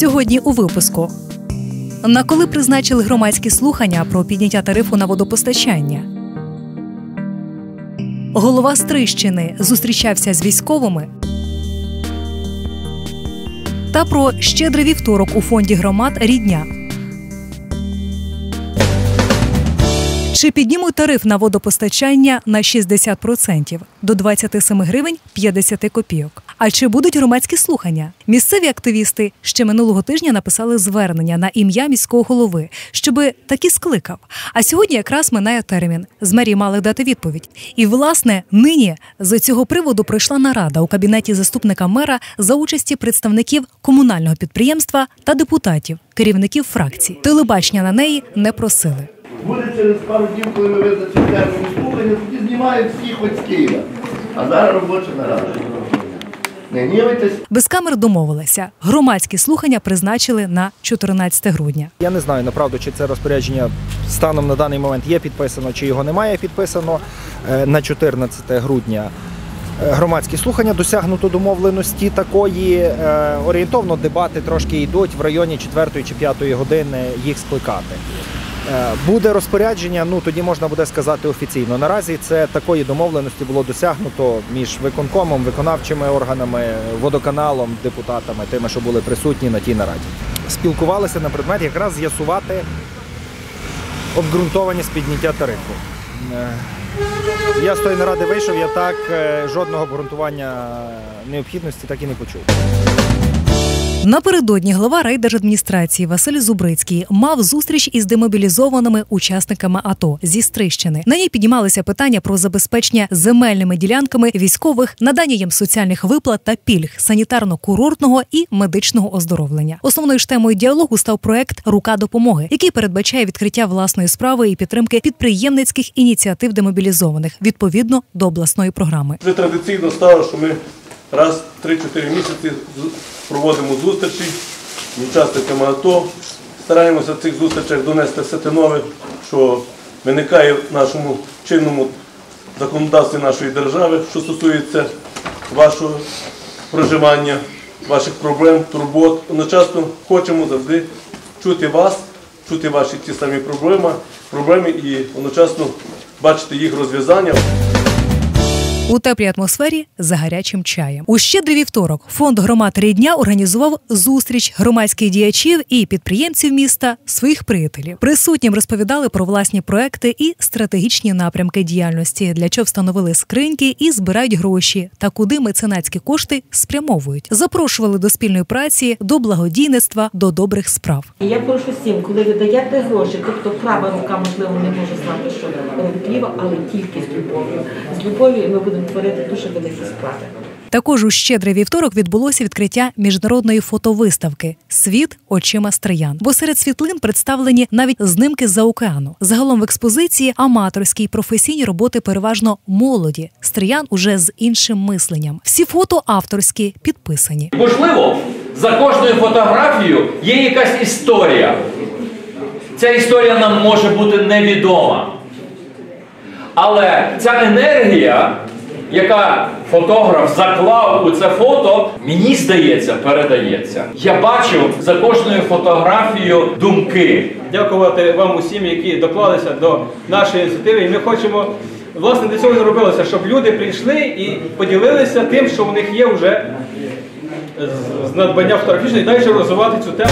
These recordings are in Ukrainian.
Сьогодні у випуску. На коли призначили громадські слухання про підняття тарифу на водопостачання. Голова Стрищини зустрічався з військовими. Та про щедрий вівторок у фонді громад Рідня. Чи піднімуть тариф на водопостачання на 60% до 27 гривень 50 копійок? А чи будуть громадські слухання? Місцеві активісти ще минулого тижня написали звернення на ім'я міського голови, щоби таки скликав. А сьогодні якраз минає термін. З мерії мали дати відповідь. І власне нині з цього приводу пройшла нарада у кабінеті заступника мера за участі представників комунального підприємства та депутатів, керівників фракцій. Телебачення на неї не просили. Буде через пару днів, коли ми визначимо термін слухання, тоді знімають всіх хоч з Києва. А зараз робоча нарада. Не гнівайтесь. Без камер домовилися. Громадські слухання призначили на 14 грудня. Я не знаю направду, чи це розпорядження станом на даний момент є підписано, чи його немає підписано Е, на 14 грудня. е, Громадські слухання досягнуто домовленості такої. Е, Орієнтовно дебати трошки йдуть в районі 4 чи 5 години їх скликати. Е, Буде розпорядження, ну тоді можна буде сказати офіційно. Наразі це такої домовленості було досягнуто між виконкомом, виконавчими органами, водоканалом, депутатами, тими, що були присутні на тій нараді. Спілкувалися на предмет якраз з'ясувати обґрунтованість підняття тарифу. Е, Я з тої наради вийшов, я так е, жодного обґрунтування необхідності так і не почув. Напередодні глава райдержадміністрації Василь Зубрицький мав зустріч із демобілізованими учасниками АТО зі Стрищини. На ній піднімалися питання про забезпечення земельними ділянками військових, надання їм соціальних виплат та пільг, санітарно-курортного і медичного оздоровлення. Основною ж темою діалогу став проект Рука допомоги, який передбачає відкриття власної справи і підтримки підприємницьких ініціатив демобілізованих відповідно до обласної програми. Вже традиційно стало, що ми раз в 3-4 місяці проводимо зустрічі з учасниками АТО. Стараємося в цих зустрічах донести все те нове, що виникає в нашому чинному законодавстві нашої держави, що стосується вашого проживання, ваших проблем, турбот. Одночасно хочемо завжди чути вас, чути ваші ті самі проблеми, проблеми і одночасно бачити їх розв'язання. У теплій атмосфері за гарячим чаєм. У щедрий вівторок фонд громад рідня організував зустріч громадських діячів і підприємців міста своїх приятелів. Присутнім розповідали про власні проекти і стратегічні напрямки діяльності, для чого встановили скриньки і збирають гроші, та куди меценатські кошти спрямовують. Запрошували до спільної праці, до благодійництва, до добрих справ. Я прошу всім, коли ви даєте гроші, тобто права рука, можливо, не може знати, що робить ліва, але тільки з любов'ю. З любов'ю ми будемо творити дуже великі справи. Також у щедрий вівторок відбулося відкриття міжнародної фотовиставки Світ очима стриян. Бо серед світлин представлені навіть знимки з-за океану. Загалом в експозиції аматорські й професійні роботи переважно молоді. Стриян уже з іншим мисленням. Всі фото авторські підписані. Можливо, за кожною фотографією є якась історія. Ця історія нам може бути невідома. Але ця енергія, яка фотограф заклав у це фото, мені здається, передається. Я бачу за кожною фотографією думки. дякувати вам усім, які доклалися до нашої ініціативи. І ми хочемо, власне, для цього і робилося, щоб люди прийшли і поділилися тим, що у них є вже з надбання фотографічної, і далі розвивати цю тему.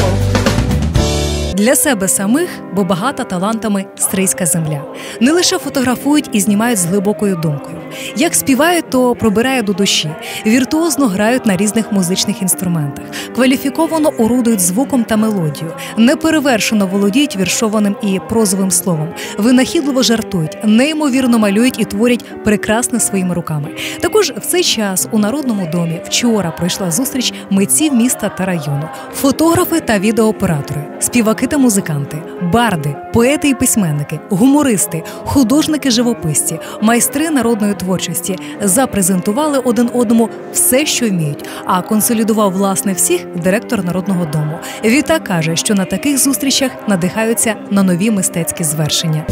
Для себе самих, бо багата талантами стрийська земля. Не лише фотографують і знімають з глибокою думкою. Як співають, то пробирає до душі, віртуозно грають на різних музичних інструментах, кваліфіковано орудують звуком та мелодією, неперевершено володіють віршованим і прозовим словом, винахідливо жартують, неймовірно малюють і творять прекрасне своїми руками. Також в цей час у народному домі вчора пройшла зустріч митців міста та району, фотографи та відеооператори, співаки та музиканти, барди, поети і письменники, гумористи, художники-живописці, майстри народної творчості запрезентували один одному все, що вміють. А консолідував власне всіх директор народного дому. Віта каже, що на таких зустрічах надихаються на нові мистецькі звершення.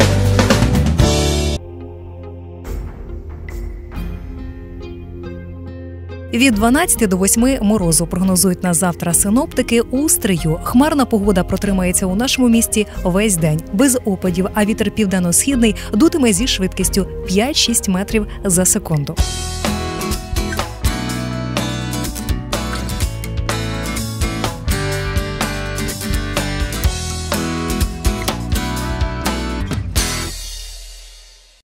Від 12 до 8 морозу прогнозують на завтра синоптики у стрию. Хмарна погода протримається у нашому місті весь день без опадів, а вітер південно-східний дутиме зі швидкістю 5-6 метрів за секунду.